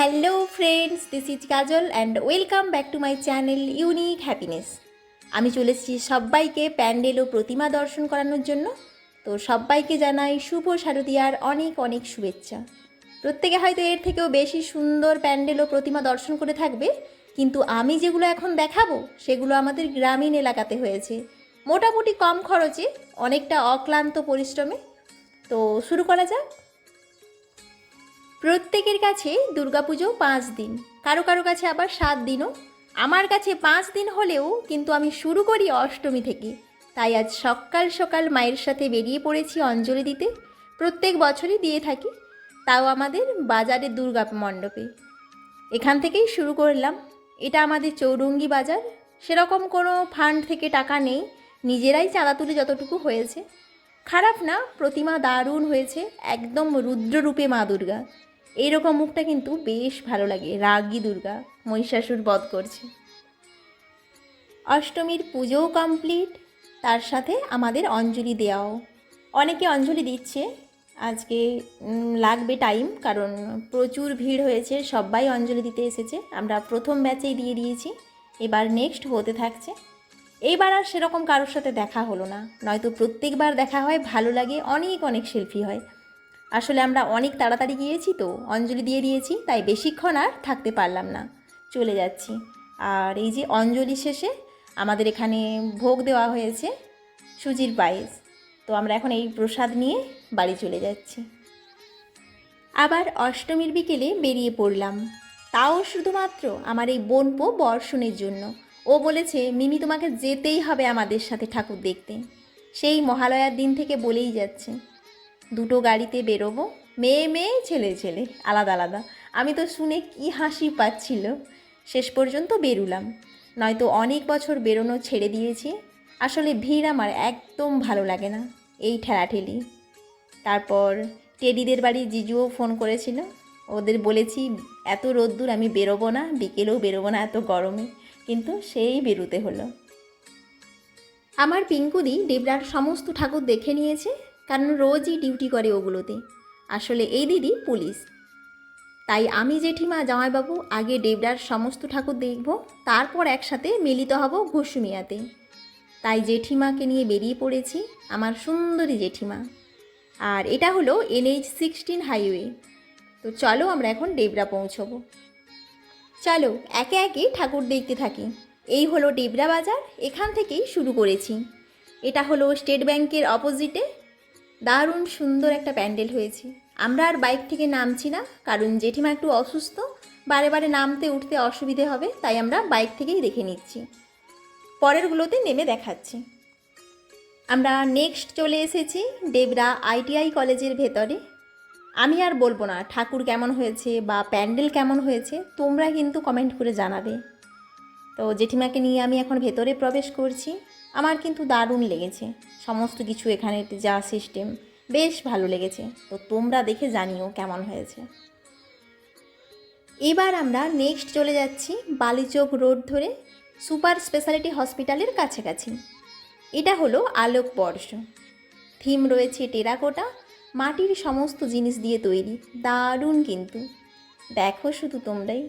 Hello friends this is Kajal and welcome back to my channel unique happiness আমি চলে এসেছি সবাইকে প্যান্ডেল ও প্রতিমা দর্শন করানোর জন্য। তো সবাইকে জানাই শুভ শারদীয়ার অনেক অনেক শুভেচ্ছা। প্রত্যেকে হয়তো এর থেকেও বেশি সুন্দর প্যান্ডেল ও প্রতিমা দর্শন করে থাকবে। কিন্তু আমি যেগুলো এখন দেখাবো, সেগুলো আমাদের গ্রামীণ এলাকাতে হয়েছে। মোটামুটি কম খরচে, অনেকটা অক্লান্ত পরিশ্রমে। তো শুরু করা যাক। প্রত্যেকের কাছে দুর্গাপুজো পাঁচ দিন। কারও কারও কাছে আবার সাত দিনও। আমার কাছে পাঁচ দিন হলেও কিন্তু আমি শুরু করি অষ্টমী থেকে। তাই আজ সকাল সকাল মায়ের সাথে বেরিয়ে পড়েছি অঞ্জলি দিতে। প্রত্যেক বছরই দিয়ে থাকি। তাও আমাদের বাজারের দুর্গা মণ্ডপে। এখান থেকেই শুরু করলাম। এটা আমাদের চৌরঙ্গি বাজার। সেরকম কোনো ফান্ড থেকে টাকা নেই। নিজেরাই চাঁদা তুলে যতটুকু হয়েছে। খারাপ না, প্রতিমা দারুণ হয়েছে। একদম রুদ্ররূপে মা দুর্গা। এইরকম মুখটা কিন্তু বেশ ভালো লাগে। রাগী দুর্গা, মহিষাসুর বধ করছে। অষ্টমীর পুজোও কমপ্লিট তার সাথে আমাদের অঞ্জলি দেওয়াও। অনেকে অঞ্জলি দিচ্ছে। আজকে লাগবে টাইম কারণ প্রচুর ভিড় হয়েছে। সবাই অঞ্জলি দিতে এসেছে। আমরা প্রথম ব্যাচেই দিয়ে দিয়েছি। এবার নেক্সট হতে থাকছে। এইবার আর সেরকম কারোর সাথে দেখা হলো না। নয়তো প্রত্যেকবার দেখা হয়, ভালো লাগে, অনেক অনেক সেলফি হয়। আসলে আমরা অনেক তাড়াতাড়ি গিয়েছি তো, অঞ্জলি দিয়ে দিয়েছি, তাই বেশিক্ষণ আর থাকতে পারলাম না। চলে যাচ্ছি। আর এই যে অঞ্জলি শেষে আমাদের এখানে ভোগ দেওয়া হয়েছে সুজির পায়েস। তো আমরা এখন এই প্রসাদ নিয়ে বাড়ি চলে যাচ্ছি। আবার অষ্টমীর বিকেলে বেরিয়ে পড়লাম। তাও শুধুমাত্র আমার এই বোনপো বর্ষণের জন্য। ও বলেছে, মিমি, তোমাকে যেতেই হবে আমাদের সাথে ঠাকুর দেখতে। সেই মহালয়ার দিন থেকে বলেই যাচ্ছে। দুটো গাড়িতে বেরোবো। মেয়ে মেয়ে, ছেলে ছেলে, আলাদা আলাদা। আমি তো শুনে কি হাসি পাচ্ছিল। শেষ পর্যন্ত বেরুলাম। নয়তো অনেক বছর বেরোনো ছেড়ে দিয়েছি। আসলে ভিড় আমার একদম ভালো লাগে না এই ঠেলাঠেলি। তারপর টেডিদের বাড়ি জিজুও ফোন করেছিল। ওদের বলেছি, এত রোদ্দুর আমি বেরোবো না, বিকেলেও বেরোবো না এত গরমে। কিন্তু সেই বেরোতে হলো। আমার পিঙ্কুদি ডেবরার সমস্ত ঠাকুর দেখে নিয়েছে। কারণ রোজই ডিউটি করে ওগুলোতে। আসলে এই দিদি পুলিশ। তাই আমি জেঠিমা, জামাইবাবু, আগে ডেবরার সমস্ত ঠাকুর দেখব, তারপর একসাথে মিলিত হব ঘুষুমিয়াতে। তাই জেঠিমাকে নিয়ে বেরিয়ে পড়েছি আমার সুন্দরী জেঠিমা। আর এটা হলো এনএইচ সিক্সটিন হাইওয়ে। তো চলো আমরা এখন ডেবরা পৌঁছবো। চলো, একে একে ঠাকুর দেখতে থাকি। এই হলো ডেবরা বাজার, এখান থেকেই শুরু করেছি। এটা হলো স্টেট ব্যাংকের অপোজিটে দারুণ সুন্দর একটা প্যান্ডেল হয়েছে। আমরা আর বাইক থেকে নামছি না, কারণ জেঠিমা একটু অসুস্থ, বারে বারে নামতে উঠতে অসুবিধে হবে, তাই আমরা বাইক থেকেই দেখে নিচ্ছি। পরেরগুলোতে নেমে দেখাচ্ছি। আমরা নেক্সট চলে এসেছি ডেবরা আইটিআই কলেজের ভেতরে। আমি আর বলব না, ঠাকুর কেমন হয়েছে বা প্যান্ডেল কেমন হয়েছে, তোমরা কিন্তু কমেন্ট করে জানাবে। তো জেঠিমাকে নিয়ে আমি এখন ভেতরে প্রবেশ করছি। আমার কিন্তু দারুণ লেগেছে। সমস্ত কিছু এখানে যা সিস্টেম বেশ ভালো লেগেছে। তো তোমরা দেখে জানিও কেমন হয়েছে। এবার আমরা নেক্সট চলে যাচ্ছি বালিচক রোড ধরে সুপার স্পেশালিটি হসপিটালের কাছাকাছি। এটা হলো আলোক বর্ষ থিম রয়েছে টেরাকোটা, মাটির সমস্ত জিনিস দিয়ে তৈরি। দারুণ কিন্তু। দেখো শুধু তোমরাই।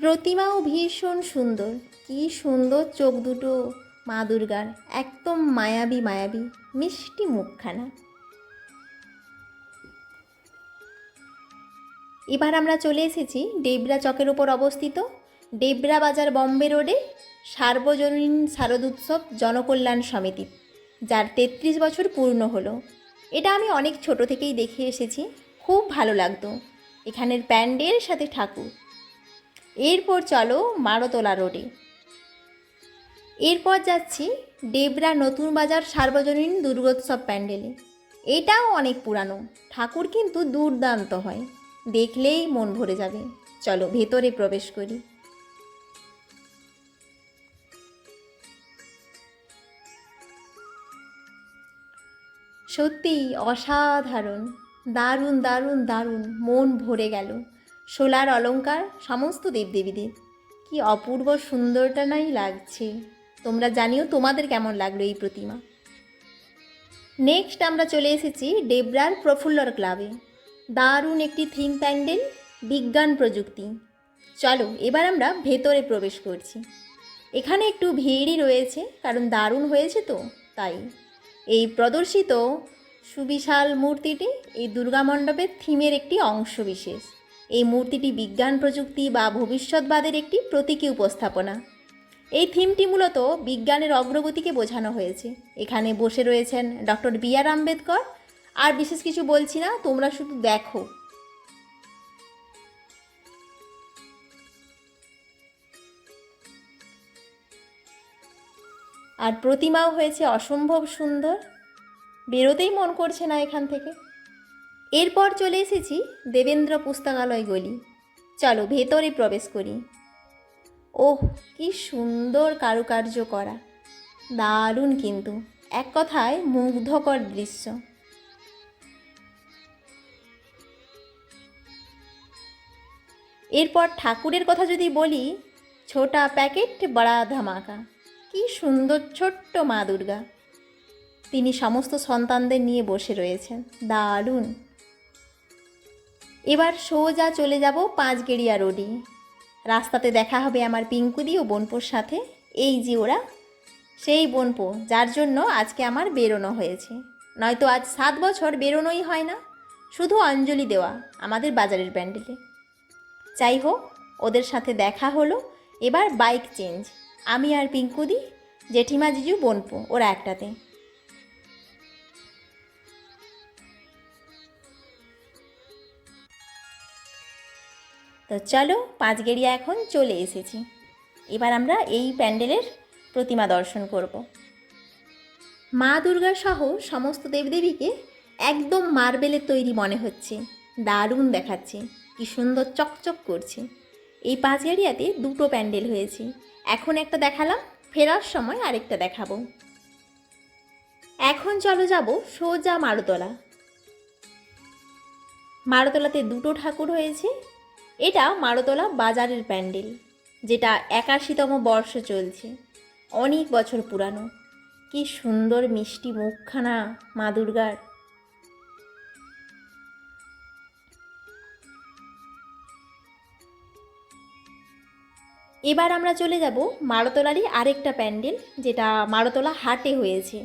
প্রতিমাও ভীষণ সুন্দর। কি সুন্দর চোখ দুটো, মা দুর্গার। একদম মায়াবী মায়াবী, মিষ্টি মুখখানা। এবার আমরা চলে এসেছি ডেবরা চকের ওপর অবস্থিত ডেবরা বাজার বম্বে রোডে সার্বজনীন শারদোৎসব জনকল্যাণ সমিতি, যার তেত্রিশ বছর পূর্ণ হলো। এটা আমি অনেক ছোট থেকেই দেখে এসেছি। খুব ভালো লাগতো। এখানের প্যান্ডেল সাথে ঠাকুর। এরপর চলো মারোতলা রোডে এরপর যাচ্ছি ডেবরা নতুন বাজার সার্বজনীন দুর্গোৎসব প্যান্ডেলে। এটাও অনেক পুরানো, ঠাকুর কিন্তু দুর্দান্ত হয়। দেখলেই মন ভরে যাবে। চলো ভেতরে প্রবেশ করি। সত্যি অসাধারণ, দারুণ দারুণ দারুণ মন ভরে গেল। সোলার অলংকার সমস্ত দেবদেবীদের। কি অপূর্ব সুন্দরটা নাই লাগছে। তোমরা জানিও তোমাদের কেমন লাগল এই প্রতিমা। নেক্সট আমরা চলে এসেছি ডেবরার প্রফুল্লর ক্লাবে। দারুণ একটি থিম প্যান্ডেল, বিজ্ঞান প্রযুক্তি। চলো, এবার আমরা ভেতরে প্রবেশ করছি। এখানে একটু ভিড়ই রয়েছে, কারণ দারুণ হয়েছে তো, তাই। এই প্রদর্শিত সুবিশাল মূর্তিটি এই দুর্গা মণ্ডপের থিমের একটি অংশ বিশেষ। এই মূর্তিটি বিজ্ঞান প্রযুক্তি বা ভবিষ্যৎবাদের একটি প্রতীকী উপস্থাপনা। এই থিমটি মূলত বিজ্ঞানের অগ্রগতিকে বোঝানো হয়েছে। এখানে বসে রয়েছেন ডক্টর বি আর আম্বেদকর। আর বিশেষ কিছু বলছি না, তোমরা শুধু দেখো। আর প্রতিমাও হয়েছে অসম্ভব সুন্দর। বেরোতেই মন করছে না এখান থেকে। এরপর চলে এসেছি দেবেন্দ্র পুস্তকালয় গলি। চলো ভেতরে প্রবেশ করি। ওহ, কি সুন্দর কারুকার্য করা। দারুণ কিন্তু, এক কথায় মুগ্ধকর দৃশ্য। এরপর ঠাকুরের কথা যদি বলি, ছোটা প্যাকেট, বড়া ধামাকা। কি সুন্দর ছোট্ট মা দুর্গা। তিনি সমস্ত সন্তানদের নিয়ে বসে রয়েছেন। দারুণ। এবার সোজা চলে যাব পাঁচগেড়িয়া রোডে। রাস্তাতে দেখা হবে আমার পিঙ্কুদি ও বোনপোর সাথে। এই যে ওরা, সেই বোনপো, যার জন্য আজকে আমার বেরোনো হয়েছে। নয়তো আজ সাত বছর বেরোনোই হয় না। শুধু অঞ্জলি দেওয়া, আমাদের বাজারের প্যান্ডেলে। যাই হোক, ওদের সাথে দেখা হলো। এবার বাইক চেঞ্জ। আমি আর পিঙ্কুদি, জেঠিমা, জিজু, বোনপো, ওরা একটাতে। তো চলো পাঁচগেড়িয়া এখন চলে এসেছি। এবার আমরা এই প্যান্ডেলের প্রতিমা দর্শন করব। মা দুর্গা সহ সমস্ত দেবদেবীকে একদম মার্বেলের তৈরি মনে হচ্ছে। দারুণ দেখাচ্ছে। কি সুন্দর চকচক করছে। এই পাঁচগাড়িয়াতে দুটো প্যান্ডেল হয়েছে। এখন একটা দেখালাম, ফেরার সময় আরেকটা দেখাবো। এখন চলো যাব সোজা মারুতলা। মারুতলাতে দুটো ঠাকুর হয়েছে এটা মারুতলা বাজারের প্যান্ডেল, যেটা একাশিতম বর্ষ চলছে। অনেক বছর পুরানো। কি সুন্দর মিষ্টি মুখখানা, মা দুর্গার। এবার আমরা চলে যাব মারতলারই আরেকটা প্যান্ডেল, যেটা মারতলা হাটে হয়েছে।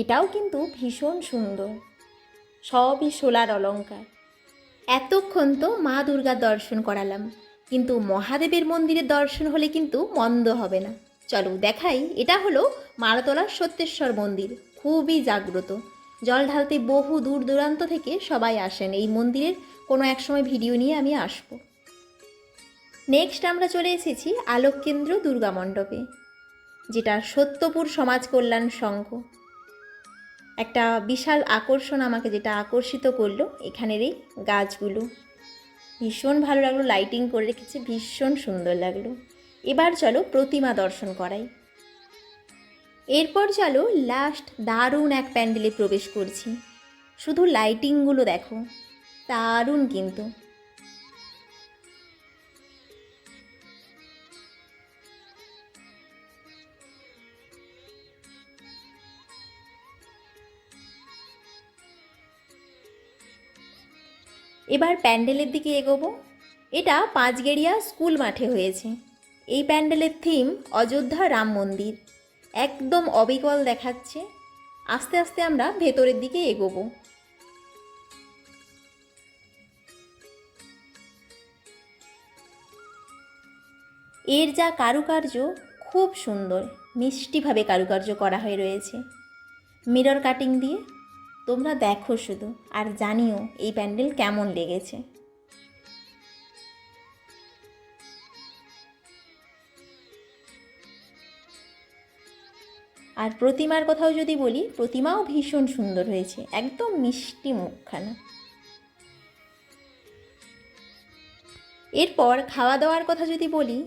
এটাও কিন্তু ভীষণ সুন্দর। সবই সোলার অলঙ্কার এতক্ষণ তো মা দুর্গার দর্শন করালাম, কিন্তু মহাদেবের মন্দিরের দর্শন হলে কিন্তু মন্দ হবে না। চলো দেখাই, এটা হলো মারাতলার সত্যেশ্বর মন্দির, খুবই জাগ্রত। জল ঢালতে বহু দূর দূরান্ত থেকে সবাই আসেন, এই মন্দিরের কোনো এক সময় ভিডিও নিয়ে আমি আসব। নেক্সট আমরা চলে এসেছি আলোককেন্দ্র দুর্গা মণ্ডপে, যেটা সত্যপুর সমাজ কল্যাণ সংঘ। একটা বিশাল আকর্ষণ আমাকে যেটা আকর্ষিত করল এখানের এই গাছগুলো। ভীষণ ভালো লাগল লাইটিং করে রেখেছে, ভীষণ সুন্দর লাগল। এবার চলো প্রতিমা দর্শন করাই। এরপর চলো লাস্ট দারুণ এক প্যান্ডেলে প্রবেশ করছি। শুধু লাইটিংগুলো দেখো, দারুণ কিন্তু। এবার প্যান্ডেলের দিকে এগোবো। এটা পাঁচগেড়িয়া স্কুল মাঠে হয়েছে। এই প্যান্ডেলের থিম অযোধ্যা রাম মন্দির। একদম অবিকল দেখাচ্ছে। আস্তে আস্তে আমরা ভেতরের দিকে এগোবো। এর যা কারুকার্য খুব সুন্দর। মিষ্টিভাবে কারুকার্য করা হয়ে রয়েছে। মিরর কাটিং দিয়ে তোমরা দেখো শুধু, আর জানিও এই প্যান্ডেল কেমন লেগেছে। আর প্রতিমার কথাও যদি বলি, প্রতিমাও ভীষণ সুন্দর হয়েছে, একদম মিষ্টি মুখখানা। এরপর খাওয়া দাওয়ার কথা যদি বলি,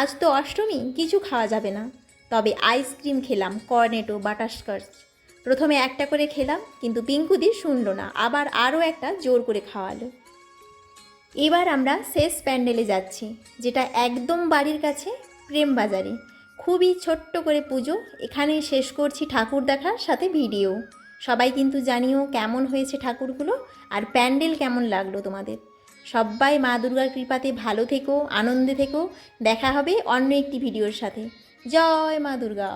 আজ তো অষ্টমী, কিছু খাওয়া যাবে না। তবে আইসক্রিম খেলাম, কর্নেটো, বাটারস্কচ। প্রথমে একটা করে খেলাম, কিন্তু পিঙ্কুদি শুনলো না, আবার আরও একটা জোর করে খাওয়ালো। এবার আমরা শেষ প্যান্ডেলে যাচ্ছি, যেটা একদম বাড়ির কাছে, প্রেম বাজারে। খুবই ছোট্ট করে পুজো, এখানেই শেষ করছি ঠাকুর দেখার সাথে ভিডিও। সবাই কিন্তু জানিও কেমন হয়েছে ঠাকুরগুলো, আর প্যান্ডেল কেমন লাগল তোমাদের। সবাই মা দুর্গার কৃপাতে ভালো থেকো, আনন্দে থেকো, দেখা হবে অন্য একটি ভিডিওর সাথে। জয় মা দুর্গা।